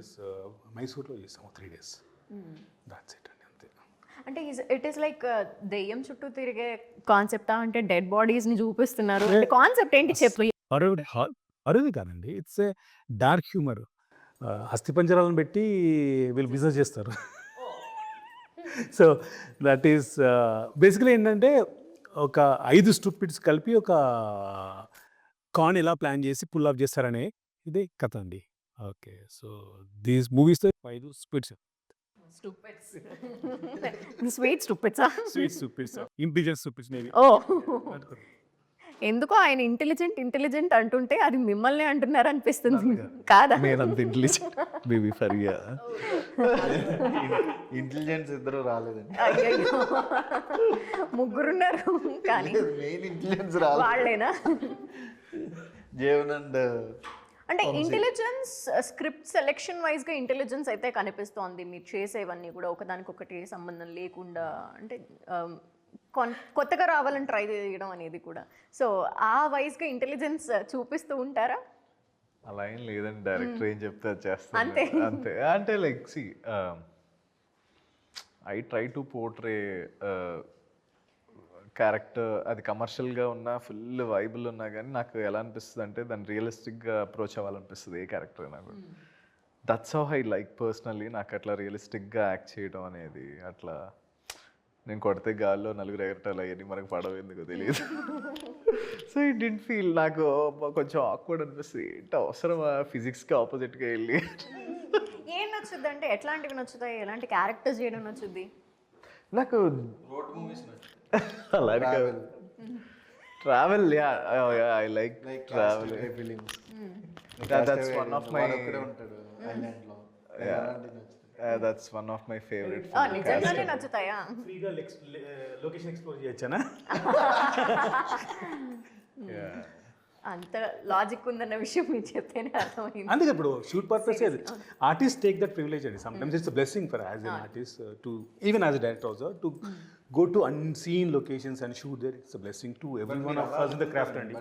Plus మైసూర్లో చేసాము three days that's it అండి అంతే. అంటే ఇట్ ఈస్ లైక్ దెయ్యం చుట్టూ తిరిగే కాన్సెప్టా అంటే డెడ్ బాడీస్ని చూపిస్తున్నారు. కాన్సెప్ట్ ఏంటి చెప్పు? అరుది అరుది కాదండి ఇట్స్ ఏ డార్క్ హ్యూమర్ అస్థి పంజరాలను పెట్టి వీళ్ళు బిజినెస్ చేస్తారు. సో దట్ ఈస్ బేసికలీ ఏంటంటే ఒక ఐదు స్టూపిడ్స్ కలిపి ఒక కాన్ ఎలా ప్లాన్ చేసి పుల్ ఆఫ్ చేస్తారనే ఇది కథ అండి. ఓకే. సో దీస్ మూవీస్ ఐదు stupids. Sweet స్టూపిడ్సా? Sweet stupids. Intelligence stupids నేవి ఓ. ఎందుకో ఆయన ఇంటెలిజెంట్ ఇంటెలిజెంట్ అంటుంటే అది మిమ్మల్ని అంటున్నారు అనిపిస్తుంది కాదా? నేను అంత ఇంటెలిజెంట్. బేబీ ఫరియా? ఇంటెలిజెన్స్ ఇద్దరు రాలేదండి. ముగ్గురున్నారు కానీ మెయిన్ ఇంటెలిజెన్స్ రాలేదు. వాళ్ళేనా? జీవన్ అండ్ అంటే ఇంటెలిజెన్స్ స్క్రిప్ట్ సెలెక్షన్ వైజ్గా ఇంటెలిజెన్స్ అయితే కనిపిస్తోంది. మీరు చేసేవన్నీ కూడా ఒకదానికొకటి సంబంధం లేకుండా అంటే um, కొత్తగా రావాలని ట్రై చేయడం అనేది కూడా. సో ఆ వైజ్గా ఇంటెలిజెన్స్ చూపిస్తూ ఉంటారా? అలా ఏం లేదండి. డైరెక్టర్ ఏం చెప్తే అది చేస్తాను అంతే. అంతే. అంటే like see I try to portray character అది కమర్షియల్గా ఉన్నా ఫుల్ వైబుల్ ఉన్నా కానీ నాకు ఎలా అనిపిస్తుంది అంటే దాన్ని రియలిస్టిక్గా అప్రోచ్ అవ్వాలనిపిస్తుంది ఏ క్యారెక్టర్ అయినా కూడా. That's how I like personally నాకు అట్లా రియలిస్టిక్గా యాక్ట్ చేయడం అనేది అట్లా నేను కొడితే గాల్లో నలుగురు ఎగరటాలు అవన్నీ మనకు పడవ ఎందుకో తెలియదు. సో ఇట్ డింట్ ఫీల్ నాకు కొంచెం ఆక్వర్డ్ అనిపిస్తుంది. ఏంటి అవసరమా ఫిజిక్స్కి ఆపోజిట్గా వెళ్ళి? ఏం నచ్చుద్ది అంటే ఎట్లాంటివి నచ్చుతాయి? ఎలాంటి క్యారెక్టర్స్ చేయడం నచ్చుద్ది? నాకు అలాంటి travel yeah I like travel that's one of my that's one of my favourite నిజంగానే నచ్చుతాయా? ఫ్రీగా లొకేషన్ ఎక్స్ప్లోర్ చేయొచ్చానా? అంత లాజిక్ ఉందన్న విషయం మీరు చెప్తేనే అర్థమైంది. అందుకే ఇప్పుడు shoot purpose artist take that privilege అండి. Sometimes it's blessing for as an artist to even as a director also to go to unseen locations and shoot there it's blessing to every one of us in the craft అండి